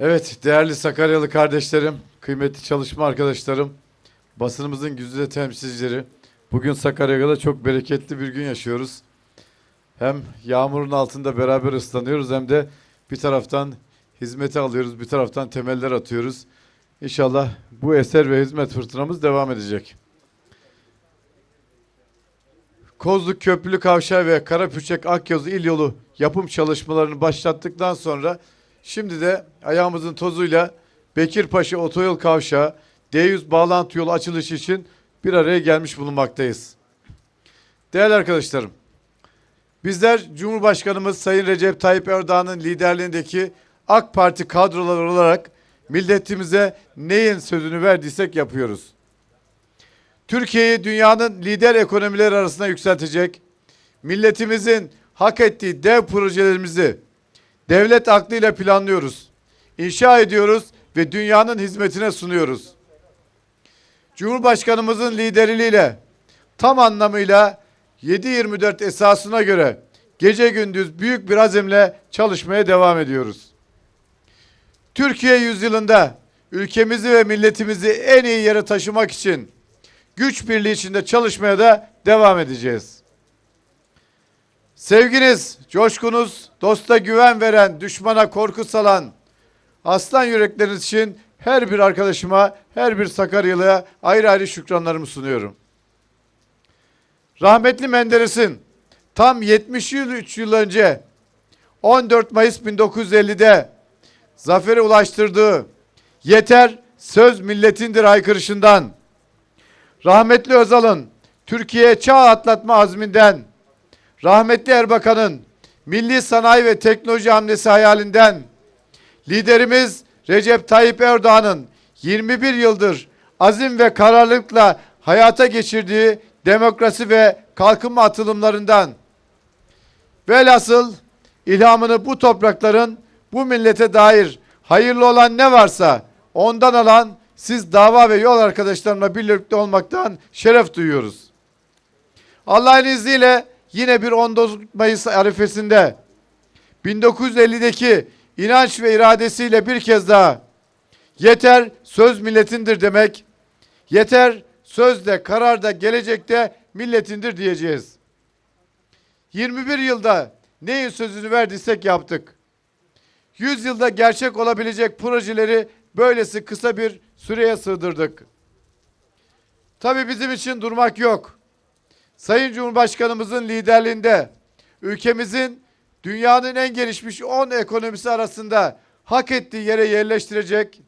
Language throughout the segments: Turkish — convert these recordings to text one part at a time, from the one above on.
Evet, değerli Sakaryalı kardeşlerim, kıymetli çalışma arkadaşlarım, basınımızın güzide temsilcileri. Bugün Sakarya'da çok bereketli bir gün yaşıyoruz. Hem yağmurun altında beraber ıslanıyoruz hem de bir taraftan hizmeti alıyoruz, bir taraftan temeller atıyoruz. İnşallah bu eser ve hizmet fırtınamız devam edecek. Kozluk Köprülü Kavşağı ve Karapürçek Akyazı İl Yolu yapım çalışmalarını başlattıktan sonra şimdi de ayağımızın tozuyla Bekirpaşa Otoyol Kavşağı D100 bağlantı yolu açılışı için bir araya gelmiş bulunmaktayız. Değerli arkadaşlarım, bizler Cumhurbaşkanımız Sayın Recep Tayyip Erdoğan'ın liderliğindeki AK Parti kadroları olarak milletimize neyin sözünü verdiysek yapıyoruz. Türkiye'yi dünyanın lider ekonomileri arasına yükseltecek, milletimizin hak ettiği dev projelerimizi devlet aklıyla planlıyoruz, inşa ediyoruz ve dünyanın hizmetine sunuyoruz. Cumhurbaşkanımızın liderliğiyle tam anlamıyla 7-24 esasına göre gece gündüz büyük bir azimle çalışmaya devam ediyoruz. Türkiye yüzyılında ülkemizi ve milletimizi en iyi yere taşımak için güç birliği içinde çalışmaya da devam edeceğiz. Sevginiz, coşkunuz, dosta güven veren, düşmana korku salan, aslan yürekleriniz için her bir arkadaşıma, her bir Sakaryalı'ya ayrı ayrı şükranlarımı sunuyorum. Rahmetli Menderes'in tam 73 yıl önce 14 Mayıs 1950'de zafere ulaştırdığı yeter söz milletindir haykırışından rahmetli Özal'ın Türkiye'ye çağ atlatma azminden, rahmetli Erbakan'ın milli sanayi ve teknoloji hamlesi hayalinden, liderimiz Recep Tayyip Erdoğan'ın 21 yıldır azim ve kararlılıkla hayata geçirdiği demokrasi ve kalkınma atılımlarından, velhasıl ilhamını bu toprakların bu millete dair hayırlı olan ne varsa ondan alan siz dava ve yol arkadaşlarımla birlikte olmaktan şeref duyuyoruz. Allah'ın izniyle yine bir 19 Mayıs arifesinde 1950'deki inanç ve iradesiyle bir kez daha yeter söz milletindir demek, yeter sözde kararda gelecekte milletindir diyeceğiz. 21 yılda neyin sözünü verdiysek yaptık. 100 yılda gerçek olabilecek projeleri böylesi kısa bir süreye sığdırdık. Tabii bizim için durmak yok. Sayın Cumhurbaşkanımızın liderliğinde ülkemizin dünyanın en gelişmiş 10 ekonomisi arasında hak ettiği yere yerleştirecek,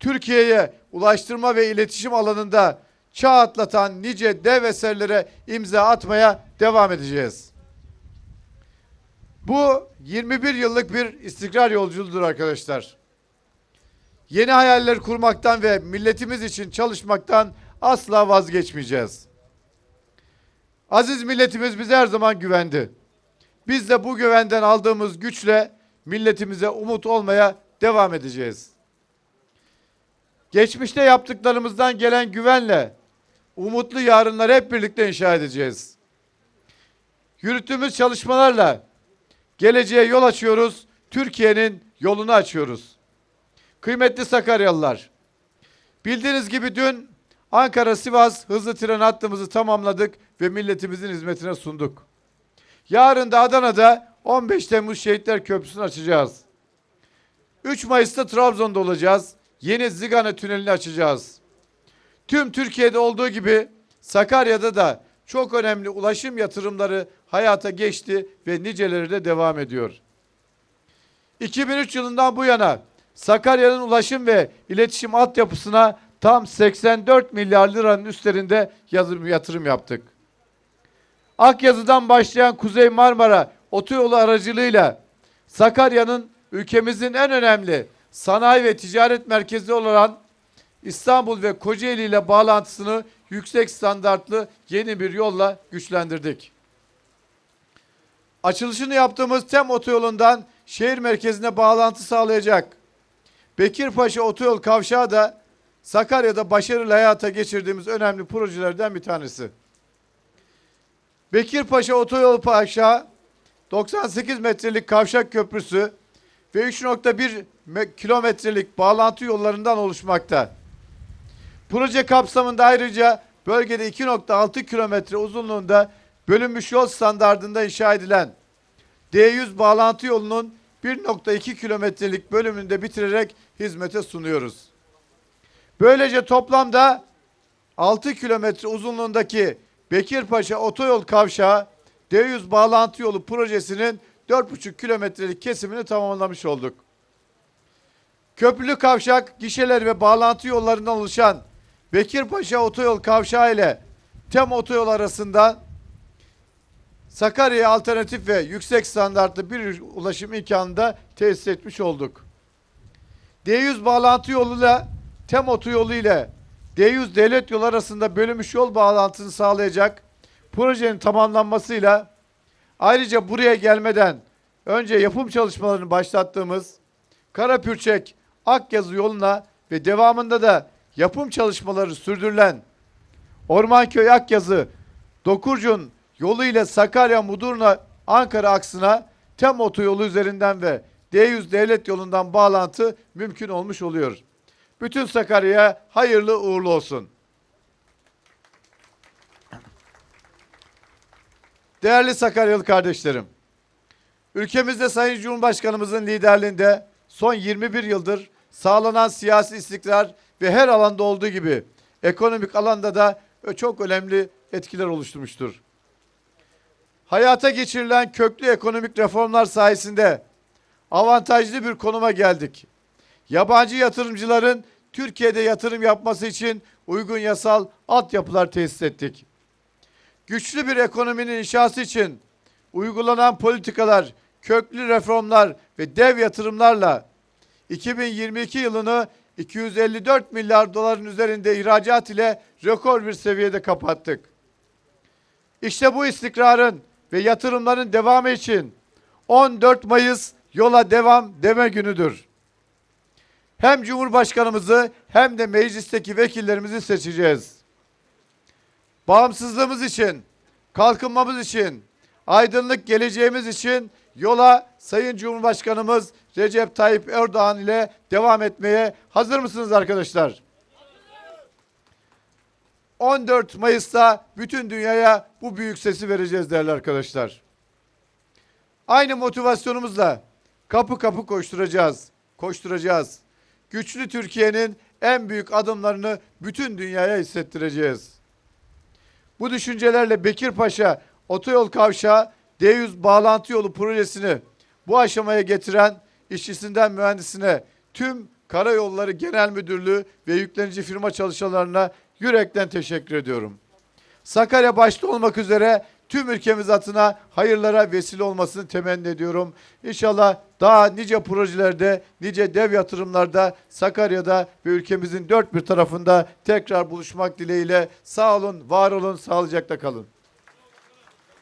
Türkiye'ye ulaştırma ve iletişim alanında çağ atlatan nice dev eserlere imza atmaya devam edeceğiz. Bu 21 yıllık bir istikrar yolculuğudur arkadaşlar. Yeni hayaller kurmaktan ve milletimiz için çalışmaktan asla vazgeçmeyeceğiz. Aziz milletimiz bize her zaman güvendi. Biz de bu güvenden aldığımız güçle milletimize umut olmaya devam edeceğiz. Geçmişte yaptıklarımızdan gelen güvenle umutlu yarınları hep birlikte inşa edeceğiz. Yürüttüğümüz çalışmalarla geleceğe yol açıyoruz, Türkiye'nin yolunu açıyoruz. Kıymetli Sakaryalılar, bildiğiniz gibi dün Ankara-Sivas hızlı tren hattımızı tamamladık ve milletimizin hizmetine sunduk. Yarın da Adana'da 15 Temmuz Şehitler Köprüsü'nü açacağız. 3 Mayıs'ta Trabzon'da olacağız. Yeni Zigana Tüneli'ni açacağız. Tüm Türkiye'de olduğu gibi Sakarya'da da çok önemli ulaşım yatırımları hayata geçti ve niceleri de devam ediyor. 2003 yılından bu yana Sakarya'nın ulaşım ve iletişim altyapısına tam 84 milyar liranın üstlerinde yazım, yatırım yaptık. Akyazı'dan başlayan Kuzey Marmara otoyolu aracılığıyla Sakarya'nın ülkemizin en önemli sanayi ve ticaret merkezi olan İstanbul ve Kocaeli ile bağlantısını yüksek standartlı yeni bir yolla güçlendirdik. Açılışını yaptığımız TEM otoyolundan şehir merkezine bağlantı sağlayacak. Bekirpaşa Otoyol Kavşağı da Sakarya'da başarılı hayata geçirdiğimiz önemli projelerden bir tanesi. Bekirpaşa Otoyol Kavşağı 98 metrelik kavşak köprüsü ve 3.1 me- kilometrelik bağlantı yollarından oluşmakta. Proje kapsamında ayrıca bölgede 2.6 kilometre uzunluğunda bölünmüş yol standardında inşa edilen D100 bağlantı yolunun 1.2 kilometrelik bölümünü de bitirerek hizmete sunuyoruz. Böylece toplamda 6 kilometre uzunluğundaki Bekirpaşa Otoyol Kavşağı D100 bağlantı yolu projesinin 4,5 kilometrelik kesimini tamamlamış olduk. Köprülü kavşak, gişeler ve bağlantı yollarından oluşan Bekirpaşa Otoyol Kavşağı ile TEM Otoyol arasında Sakarya'ya alternatif ve yüksek standartlı bir ulaşım imkanını da tesis etmiş olduk. D100 bağlantı yoluyla TEM otoyolu ile D100 devlet yolu arasında bölünmüş yol bağlantısını sağlayacak projenin tamamlanmasıyla ayrıca buraya gelmeden önce yapım çalışmalarını başlattığımız Karapürçek Akyazı yoluna ve devamında da yapım çalışmaları sürdürülen Ormanköy Akyazı Dokurcun yolu ile Sakarya Mudurnu Ankara aksına TEM otoyolu üzerinden ve D100 devlet yolundan bağlantı mümkün olmuş oluyor. Bütün Sakarya'ya hayırlı uğurlu olsun. Değerli Sakaryalı kardeşlerim, ülkemizde Sayın Cumhurbaşkanımızın liderliğinde son 21 yıldır sağlanan siyasi istikrar ve her alanda olduğu gibi ekonomik alanda da çok önemli etkiler oluşturmuştur. Hayata geçirilen köklü ekonomik reformlar sayesinde avantajlı bir konuma geldik. Yabancı yatırımcıların Türkiye'de yatırım yapması için uygun yasal altyapılar tesis ettik. Güçlü bir ekonominin inşası için uygulanan politikalar, köklü reformlar ve dev yatırımlarla 2022 yılını 254 milyar doların üzerinde ihracat ile rekor bir seviyede kapattık. İşte bu istikrarın ve yatırımların devamı için 14 Mayıs yola devam deme günüdür. Hem Cumhurbaşkanımızı hem de meclisteki vekillerimizi seçeceğiz. Bağımsızlığımız için, kalkınmamız için, aydınlık geleceğimiz için yola Sayın Cumhurbaşkanımız Recep Tayyip Erdoğan ile devam etmeye hazır mısınız arkadaşlar? 14 Mayıs'ta bütün dünyaya bu büyük sesi vereceğiz değerli arkadaşlar. Aynı motivasyonumuzla kapı kapı koşturacağız. Koşturacağız. Güçlü Türkiye'nin en büyük adımlarını bütün dünyaya hissettireceğiz. Bu düşüncelerle Bekirpaşa Otoyol Kavşağı D100 bağlantı yolu projesini bu aşamaya getiren işçisinden mühendisine tüm Karayolları Genel Müdürlüğü ve yüklenici firma çalışanlarına yürekten teşekkür ediyorum. Sakarya başta olmak üzere tüm ülkemiz adına hayırlara vesile olmasını temenni ediyorum. İnşallah daha nice projelerde, nice dev yatırımlarda Sakarya'da ve ülkemizin dört bir tarafında tekrar buluşmak dileğiyle sağ olun, var olun, sağlıcakla kalın.